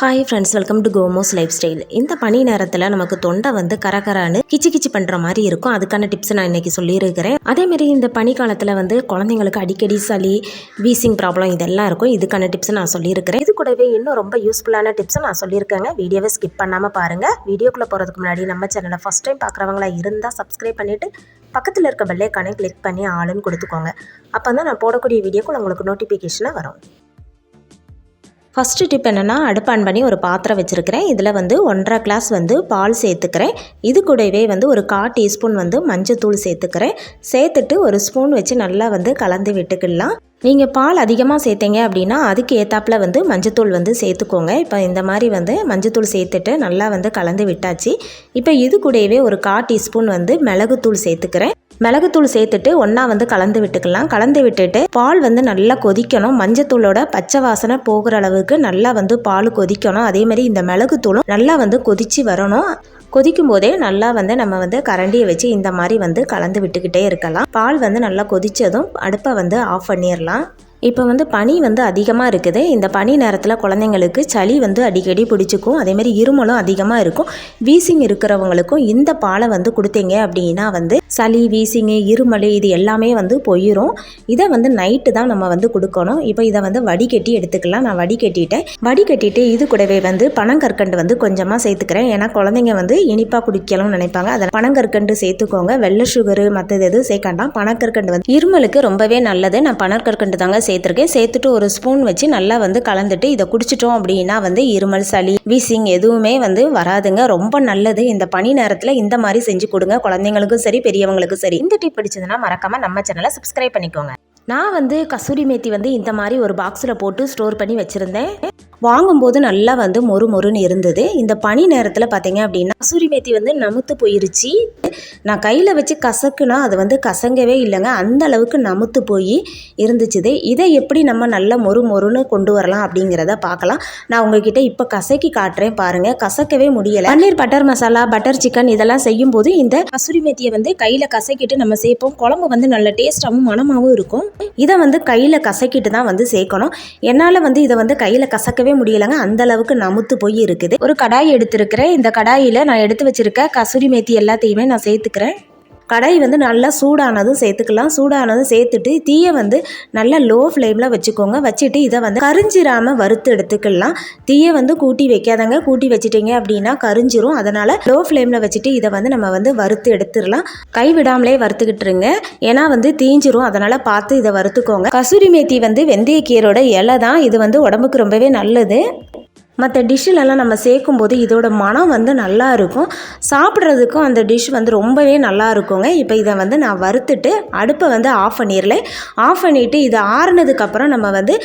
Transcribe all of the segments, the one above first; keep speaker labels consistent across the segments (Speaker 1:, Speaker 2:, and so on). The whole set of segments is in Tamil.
Speaker 1: ஹாய் ஃப்ரெண்ட்ஸ் வெல்கம் டு கோமோஸ் லைஃப் ஸ்டைல் இந்த பனி நேரத்தில் நமக்கு தொண்டை வந்து கரகரான்னு கிச்சி கிச்சி பண்ணுற மாதிரி இருக்கும். அதுக்கான டிப்ஸ் நான் இன்னைக்கு சொல்லியிருக்கிறேன். அதேமாரி இந்த பனி காலத்தில் வந்து குழந்தைங்களுக்கு அடிக்கடி சளி வீசிங் ப்ராப்ளம் இதெல்லாம் இருக்கும். இதுக்கான டிப்ஸ் நான் சொல்லியிருக்கிறேன். இது கூடவே இன்னும் ரொம்ப யூஸ்ஃபுல்லான டிப்ஸும் நான் சொல்லியிருக்கேங்க. வீடியோவை ஸ்கிப் பண்ணாமல் பாருங்கள் வீடியோக்குள்ளே போகிறதுக்கு முன்னாடி நம்ம சேனலை ஃபஸ்ட் டைம் பார்க்குறவங்களா இருந்தால் சப்ஸ்கிரைப் பண்ணிவிட்டு பக்கத்தில் இருக்க பெல்லைக்கானே கிளிக் பண்ணி ஆளுன்னு கொடுத்துக்கோங்க. அப்போ தான் நான் போடக்கூடிய வீடியோக்குள்ள உங்களுக்கு நோட்டிஃபிகேஷனாக வரும். ஃபஸ்ட்டு டிப் என்னென்னா அடுப்பான் பண்ணி ஒரு பாத்திரம் வச்சுருக்கிறேன். இதில் வந்து ஒன்றரை கிளாஸ் வந்து பால் சேர்த்துக்கிறேன். இது கூடவே வந்து ஒரு கா டீஸ்பூன் வந்து மஞ்சத்தூள் சேர்த்துக்கிறேன். சேர்த்துட்டு ஒரு ஸ்பூன் வச்சு நல்லா வந்து கலந்து விட்டுக்கிடலாம் நீங்கள் பால் அதிகமாக சேர்த்தீங்க அப்படின்னா அதுக்கு ஏத்தாப்பில் வந்து மஞ்சத்தூள் வந்து சேர்த்துக்கோங்க. இப்போ இந்த மாதிரி வந்து மஞ்சத்தூள் சேர்த்துட்டு நல்லா வந்து கலந்து விட்டாச்சு. இப்போ இது கூடவே ஒரு கா டீஸ்பூன் வந்து மிளகுத்தூள் சேர்த்துக்கிறேன். மிளகுத்தூள் சேர்த்துட்டு ஒன்றா வந்து கலந்து விட்டுக்கலாம். கலந்து விட்டுட்டு பால் வந்து நல்லா கொதிக்கணும். மஞ்சத்தூளோட பச்சை வாசனை போகிற அளவுக்கு நல்லா வந்து பால் கொதிக்கணும். அதே மாதிரி இந்த மிளகுத்தூளும் நல்லா வந்து கொதிச்சு வரணும். கொதிக்கும் போதே நல்லா வந்து நம்ம வந்து கரண்டியை வச்சு இந்த மாதிரி வந்து கலந்து விட்டுக்கிட்டே இருக்கலாம். பால் வந்து நல்லா கொதித்ததும் அடுப்பை வந்து ஆஃப் பண்ணிடலாம் இப்போ வந்து பனி வந்து அதிகமாக இருக்குது. இந்த பனி நேரத்தில் குழந்தைங்களுக்கு சளி வந்து அடிக்கடி பிடிச்சிக்கும். அதேமாதிரி இருமலும் அதிகமாக இருக்கும். வீசிங் இருக்கிறவங்களுக்கும் இந்த பாலை வந்து கொடுத்தீங்க அப்படின்னா வந்து சளி வீசிங்கு இருமல் இது எல்லாமே வந்து போயிடும் இதை வந்து நைட்டு தான் நம்ம வந்து கொடுக்கணும். இப்போ இதை வந்து வடிகட்டி எடுத்துக்கலாம். நான் வடிகட்டிட்டேன். வடிகட்டிட்டு இது கூடவே வந்து பனங்கற்கண்டு வந்து கொஞ்சமாக சேர்த்துக்கிறேன். ஏன்னா குழந்தைங்க வந்து இனிப்பாக குடிக்கலாம்னு நினைப்பாங்க. அதை பனங்கற்கண்டு சேர்த்துக்கோங்க. வெள்ளை சுகரு மற்றது எதுவும் சேர்க்காண்டாம் பனக்கற்கண்டு வந்து இருமலுக்கு ரொம்பவே நல்லது. நான் பனக்கற்கண்டு தாங்க சேர்த்துருக்கேன். சேர்த்துட்டு ஒரு ஸ்பூன் வச்சு நல்லா வந்து கலந்துட்டு இதை குடிச்சிட்டோம் அப்படின்னா வந்து இருமல் சளி வீசிங் எதுவுமே வந்து வராதுங்க. ரொம்ப நல்லது. இந்த பனி நேரத்தில் இந்த மாதிரி செஞ்சு கொடுங்க. குழந்தைங்களுக்கும் சரி பெரியவங்களுக்கும் சரி. இந்த டிப் பிடிச்சதுன்னா மறக்காமல் நம்ம சேனலை சப்ஸ்கிரைப் பண்ணிக்கோங்க. நான் வந்து கசூரி மேத்தி வந்து இந்த மாதிரி ஒரு பாக்ஸில் போட்டு ஸ்டோர் பண்ணி வச்சுருந்தேன். வாங்கும்போது நல்லா வந்து மொறு மொறுன்னு இருந்தது. இந்த பனி நேரத்தில் பார்த்தீங்க அப்படின்னா கசூரி மேத்தி வந்து நமுத்து போயிருச்சு. நான் கையில் வச்சு கசக்குனா அது வந்து கசங்கவே இல்லைங்க. அந்த அளவுக்கு நமுத்து போய் இருந்துச்சுது. இதை எப்படி நம்ம நல்லா மொறு மொறுன்னு கொண்டு வரலாம் அப்படிங்கிறத பார்க்கலாம் நான் உங்ககிட்ட இப்போ கசக்கி காட்டுறேன் பாருங்கள் கசக்கவே முடியலை. Paneer butter masala butter chicken இதெல்லாம் செய்யும்போது இந்த கசூரி மேத்தியை வந்து கையில் கசக்கிட்டு நம்ம சேர்ப்போம். குழம்பு வந்து நல்ல டேஸ்ட்டாகவும் மனமாகவும் இருக்கும். இதை வந்து கையில் கசக்கிட்டு தான் வந்து சேர்க்கணும். என்னால் வந்து இதை வந்து கையில் கசக்கவே முடியலைங்க. அந்த அளவுக்கு நமுத்து போய் இருக்குது. ஒரு கடாய் எடுத்திருக்கிறேன். இந்த கடாயில் நான் எடுத்து வச்சிருக்க கசூரி மேத்தி எல்லாத்தையுமே நான் சேர்த்துக்கிறேன். கடாய் வந்து நல்லா சூடானதும் சேர்த்துக்கலாம். சூடானதும் சேர்த்துட்டு தீயை வந்து நல்லா லோ ஃப்ளேமில் வச்சுக்கோங்க. வச்சுட்டு இதை வந்து கரிஞ்சிராமல் வறுத்து எடுத்துக்கலாம். தீயை வந்து கூட்டி வைக்காதங்க. கூட்டி வச்சிட்டிங்க அப்படின்னா கரிஞ்சிரும். அதனால் லோ ஃப்ளேமில் வச்சுட்டு இதை வந்து நம்ம வந்து வறுத்து எடுத்துடலாம். கை விடாமலே வறுத்துக்கிட்டுருங்க. ஏன்னா வந்து தீஞ்சிரும். அதனால் பார்த்து இதை வறுத்துக்கோங்க. கசூரி மேத்தி வந்து வெந்தயக்கீரோட இலை தான் இது வந்து உடம்புக்கு ரொம்பவே நல்லது. மற்ற டிஷ்ஷிலலாம் நம்ம சேர்க்கும்போது இதோட மனம் வந்து நல்லா இருக்கும். சாப்பிட்றதுக்கும் அந்த டிஷ் வந்து ரொம்பவே நல்லா இருக்குங்க. இப்போ இதை வந்து நான் வறுத்துட்டு அடுப்பை வந்து ஆஃப் பண்ணிடல ஆஃப் பண்ணிவிட்டு இதை ஆறுனதுக்கப்புறம் நம்ம வந்து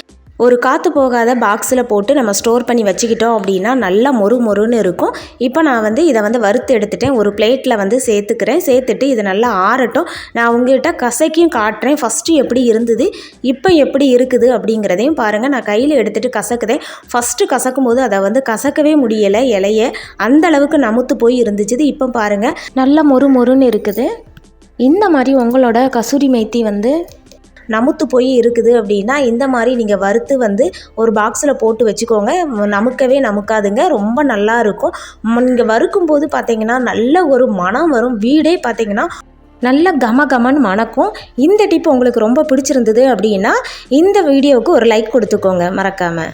Speaker 1: ஒரு காற்று போகாத பாக்ஸில் போட்டு நம்ம ஸ்டோர் பண்ணி வச்சுக்கிட்டோம் அப்படின்னா நல்லா மொறு மொறுன்னு இருக்கும். இப்போ நான் வந்து இதை வந்து வறுத்து எடுத்துட்டேன். ஒரு பிளேட்டில் வந்து சேர்த்துக்கிறேன். சேர்த்துட்டு இது நல்லா ஆறட்டும். நான் உங்கள்கிட்ட கசைக்கும் காட்டுறேன். ஃபஸ்ட்டு எப்படி இருந்தது இப்போ எப்படி இருக்குது அப்படிங்கிறதையும் பாருங்கள் நான் கையில் எடுத்துகிட்டு கசக்குதேன். ஃபஸ்ட்டு கசக்கும் போது அதை வந்து கசக்கவே முடியலை இலைய. அந்த அளவுக்கு நமுத்து போய் இருந்துச்சு இப்போ பாருங்கள் நல்லா மொறு மொறுன்னு இருக்குது. இந்த மாதிரி உங்களோட கசூரி மைத்தி வந்து நமுத்து போய் இருக்குது அப்படின்னா இந்த மாதிரி நீங்கள் வறுத்து வந்து ஒரு பாக்ஸில் போட்டு வச்சுக்கோங்க. நமுக்கவே நமுக்காதுங்க. ரொம்ப நல்லா இருக்கும். நீங்கள் வறுக்கும்போது பார்த்தீங்கன்னா நல்ல ஒரு மனம் வரும். வீடே பார்த்தீங்கன்னா நல்ல கம கமன்னு மணக்கும். இந்த டிப் உங்களுக்கு ரொம்ப பிடிச்சிருந்தது அப்படின்னா இந்த வீடியோவுக்கு ஒரு லைக் கொடுத்துக்கோங்க. மறக்காமல்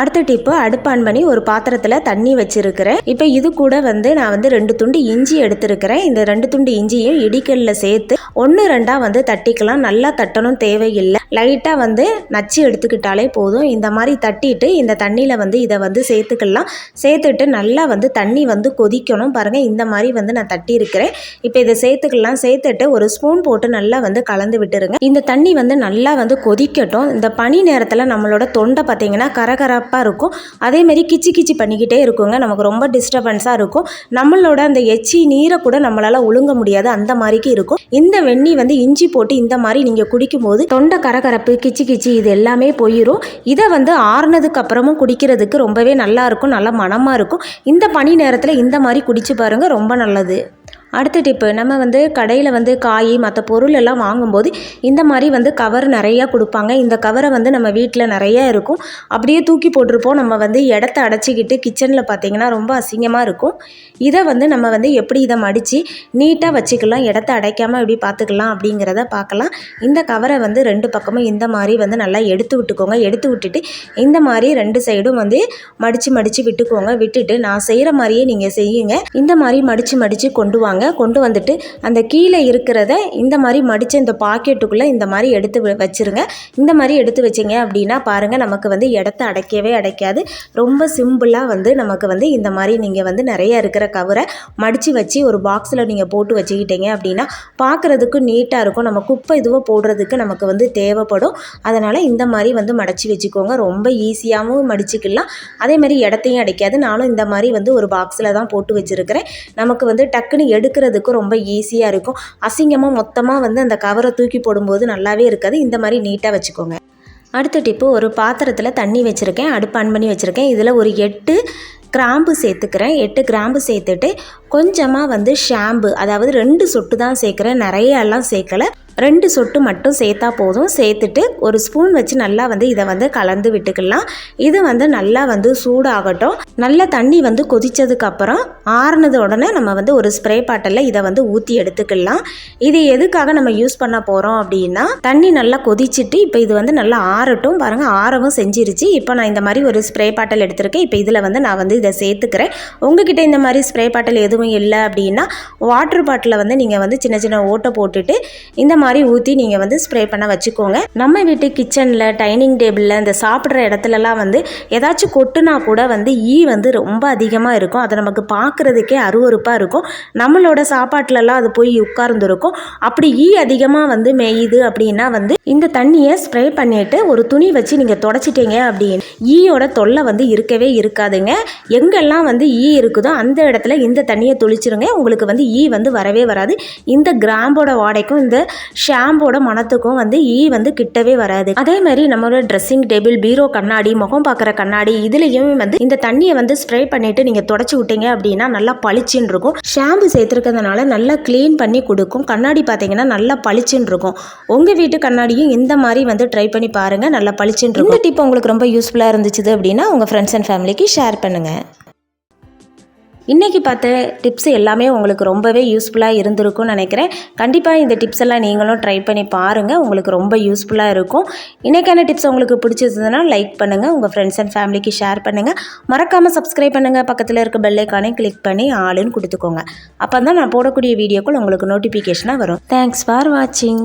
Speaker 1: அடுத்த டிப்பு அடுப்பு ஆன் பண்ணி ஒரு பாத்திரத்தில் தண்ணி வச்சுருக்கிறேன். இப்போ இது கூட வந்து நான் வந்து ரெண்டு துண்டு இஞ்சி எடுத்திருக்கிறேன். இந்த ரெண்டு துண்டு இஞ்சியும் இடிக்கல்லில் சேர்த்து ஒன்று ரெண்டாக வந்து தட்டிக்கலாம். நல்லா தட்டணும் தேவையில்லை. லைட்டாக வந்து நச்சு எடுத்துக்கிட்டாலே போதும். இந்த மாதிரி தட்டிட்டு இந்த தண்ணியில் வந்து இதை வந்து சேர்த்துக்கலாம். சேர்த்துட்டு நல்லா வந்து தண்ணி வந்து கொதிக்கணும். பாருங்கள் இந்த மாதிரி வந்து நான் தட்டியிருக்கிறேன். இப்போ இதை சேர்த்துக்கலாம். சேர்த்துட்டு ஒரு ஸ்பூன் போட்டு நல்லா வந்து கலந்து விட்டுருங்க. இந்த தண்ணி வந்து நல்லா வந்து கொதிக்கட்டும். இந்த பனி நேரத்தில் நம்மளோட தொண்டை பார்த்தீங்கன்னா கரகரா கரப்பாக இருக்கும். அதேமாரி கிச்சி கிச்சி பண்ணிக்கிட்டே இருக்குங்க. நமக்கு ரொம்ப டிஸ்டர்பன்ஸாக இருக்கும். நம்மளோட அந்த எச்சி நீரை கூட நம்மளால் ஒழுங்க முடியாது. அந்த மாதிரிக்கு இருக்கும். இந்த வெண்ணி வந்து இஞ்சி போட்டு இந்த மாதிரி நீங்கள் குடிக்கும்போது தொண்டை கரகரப்பு கிச்சி கிச்சி இது எல்லாமே போயிடும் இதை வந்து ஆறுனதுக்கு அப்புறமும் குடிக்கிறதுக்கு ரொம்பவே நல்லா இருக்கும். நல்ல மனமாக இருக்கும். இந்த பனி நேரத்தில் இந்த மாதிரி குடிச்சு பாருங்கள் ரொம்ப நல்லது. அடுத்த டிப்பு நம்ம வந்து கடையில் வந்து காய் மற்ற பொருள் எல்லாம் வாங்கும்போது இந்த மாதிரி வந்து கவர் நிறையா கொடுப்பாங்க. இந்த கவரை வந்து நம்ம வீட்டில் நிறைய இருக்கும். அப்படியே தூக்கி போட்டிருப்போம். நம்ம வந்து இடத்த அடைச்சிக்கிட்டு கிச்சனில் பார்த்திங்கன்னா ரொம்ப அசிங்கமாக இருக்கும். இதை வந்து நம்ம வந்து எப்படி இதை மடித்து நீட்டாக வச்சுக்கலாம் இடத்த அடைக்காமல் எப்படி பார்த்துக்கலாம் அப்படிங்கிறத பார்க்கலாம். இந்த கவரை வந்து ரெண்டு பக்கமும் இந்த மாதிரி வந்து நல்லா எடுத்து விட்டுக்கோங்க. எடுத்து விட்டுட்டு இந்த மாதிரி ரெண்டு சைடும் வந்து மடித்து மடித்து விட்டுக்கோங்க. விட்டுட்டு நான் செய்கிற மாதிரியே நீங்கள் செய்யுங்க. இந்த மாதிரி மடித்து மடித்து கொண்டு வாங்க. கொண்டு வந்துட்டு அந்த கீழே இருக்கிறத இந்த மாதிரி மடித்த இந்த பாக்கெட்டுக்குள்ளே இந்த மாதிரி எடுத்து வச்சுருங்க வச்சிருங்க. இந்த மாதிரி எடுத்து வச்சிங்க அப்படின்னா பாருங்கள் நமக்கு வந்து இடத்த அடைக்கவே அடைக்காது. ரொம்ப சிம்பிளாக வந்து நமக்கு வந்து இந்த மாதிரி நீங்கள் வந்து நிறைய இருக்கிற கவரை மடித்து வச்சு ஒரு பாக்ஸில் நீங்கள் போட்டு வச்சுக்கிட்டீங்க அப்படின்னா பார்க்குறதுக்கு நீட்டாக இருக்கும். நம்ம குப்பை இதுவோ போடுறதுக்கு நமக்கு வந்து தேவைப்படும். அதனால் இந்த மாதிரி வந்து மடித்து வச்சுக்கோங்க. ரொம்ப ஈஸியாகவும் மடிச்சுக்கலாம். அதே மாதிரி இடத்தையும் அடைக்காது. நானும் இந்த மாதிரி வந்து ஒரு பாக்ஸில் தான் போட்டு வச்சுருக்கிறேன். நமக்கு வந்து டக்குன்னு எடுக்கிறதுக்கும் ரொம்ப ஈஸியாக இருக்கும். அசிங்கமாக மொத்தமாக வந்து அந்த கவரை தூக்கி போடும்போது நல்லாவே இருக்காது. இந்த மாதிரி நீட்டாக வச்சுக்கோங்க. அடுத்த டிப்பு ஒரு பாத்திரத்தில் தண்ணி வச்சுருக்கேன். அடுப்பு ஆன் பண்ணி வச்சுருக்கேன். இதில் ஒரு எட்டு கிராம்பு சேர்த்துக்கிறேன். எட்டு கிராம்பு சேர்த்துட்டு கொஞ்சமாக வந்து ஷாம்பு அதாவது ரெண்டு சொட்டு தான் சேர்க்குறேன். நிறைய எல்லாம் சேர்க்கலை. ரெண்டு சொட்டு மட்டும் சேர்த்தா போதும். சேர்த்துட்டு ஒரு ஸ்பூன் வச்சு நல்லா வந்து இதை வந்து கலந்து விட்டுக்கலாம். இது வந்து நல்லா வந்து சூடாகட்டும். நல்லா தண்ணி வந்து கொதிச்சதுக்கு அப்புறம் ஆறுனது உடனே நம்ம வந்து ஒரு ஸ்ப்ரே பாட்டிலில் இதை வந்து ஊற்றி எடுத்துக்கலாம். இது எதுக்காக நம்ம யூஸ் பண்ண போகிறோம் அப்படின்னா தண்ணி நல்லா கொதிச்சிட்டு இப்போ இது வந்து நல்லா ஆறட்டும். பாருங்கள் ஆறவும் செஞ்சிருச்சு. இப்போ நான் இந்த மாதிரி ஒரு ஸ்ப்ரே பாட்டில் எடுத்திருக்கேன். இப்போ இதில் வந்து நான் வந்து இதை சேர்த்துக்கிறேன். உங்ககிட்ட இந்த மாதிரி ஸ்ப்ரே பாட்டில் எதுவும் இல்லை அப்படின்னா வாட்டர் பாட்டிலில் வந்து நீங்கள் வந்து சின்ன சின்ன ஓட்டை போட்டுட்டு இந்த மாதிரி மாதிரி ஊற்றி நீங்கள் வந்து ஸ்ப்ரே பண்ண வச்சுக்கோங்க. நம்ம வீட்டு கிச்சனில் டைனிங் டேபிளில் இந்த சாப்பிட்ற இடத்துலலாம் வந்து ஏதாச்சும் கொட்டுனா கூட வந்து ஈ வந்து ரொம்ப அதிகமாக இருக்கும். அதை நமக்கு பார்க்குறதுக்கே அருவருப்பாக இருக்கும். நம்மளோட சாப்பாட்டிலலாம் அது போய் உட்கார்ந்துருக்கும். அப்படி ஈ அதிகமாக வந்து மேயுது அப்படின்னா வந்து இந்த தண்ணியை ஸ்ப்ரே பண்ணிட்டு ஒரு துணி வச்சு நீங்கள் தொடச்சிட்டீங்க அப்படின்னு. ஈயோட தொல்லை வந்து இருக்கவே இருக்காதுங்க. எங்கெல்லாம் வந்து ஈ இருக்குதோ அந்த இடத்துல இந்த தண்ணியை தொளிச்சிருங்க. உங்களுக்கு வந்து ஈ வந்து வரவே வராது. இந்த கிராம்போட வாடைக்கும் இந்த ஷாம்போட மணத்துக்கும் வந்து ஈ வந்து கிட்டவே வராது. அதே மாதிரி நம்மளோட ட்ரெஸ்ஸிங் டேபிள் பீரோ கண்ணாடி முகம் பார்க்குற கண்ணாடி இதுலேயும் வந்து இந்த தண்ணியை வந்து ஸ்ப்ரே பண்ணிட்டு நீங்கள் தொடச்சி விட்டீங்க அப்படின்னா நல்லா பளிச்சுன்னு இருக்கும். ஷாம்பு சேர்த்துருக்கிறதுனால நல்லா க்ளீன் பண்ணி கொடுக்கும். கண்ணாடி பார்த்தீங்கன்னா நல்லா பளிச்சுன்னு இருக்கும். உங்கள் வீட்டு கண்ணாடியும் இந்த மாதிரி வந்து ட்ரை பண்ணி பாருங்கள் நல்லா பளிச்சுன்னு இருக்கும். இந்த டிப் உங்களுக்கு ரொம்ப யூஸ்ஃபுல்லாக இருந்துச்சு அப்படின்னா உங்கள் ஃப்ரெண்ட்ஸ் அண்ட் ஃபேமிலிக்கு ஷேர் பண்ணுங்கள் இன்றைக்கி பார்த்த டிப்ஸ் எல்லாமே உங்களுக்கு ரொம்பவே யூஸ்ஃபுல்லாக இருந்திருக்கும்னு நினைக்கிறேன். கண்டிப்பாக இந்த டிப்ஸ் எல்லாம் நீங்களும் ட்ரை பண்ணி பாருங்கள் உங்களுக்கு ரொம்ப யூஸ்ஃபுல்லாக இருக்கும். இன்றைக்கான டிப்ஸ் உங்களுக்கு பிடிச்சிருந்ததுன்னா லைக் பண்ணுங்கள் உங்கள் ஃப்ரெண்ட்ஸ் அண்ட் ஃபேமிலிக்கு ஷேர் பண்ணுங்கள் மறக்காமல் சப்ஸ்கிரைப் பண்ணுங்கள் பக்கத்தில் இருக்க பெல்லைக்கானே கிளிக் பண்ணி ஆளுன்னு கொடுத்துக்கோங்க. அப்போ தான் நான் போடக்கூடிய வீடியோக்கள் உங்களுக்கு நோட்டிஃபிகேஷனாக வரும். தேங்க்ஸ் ஃபார் வாட்சிங்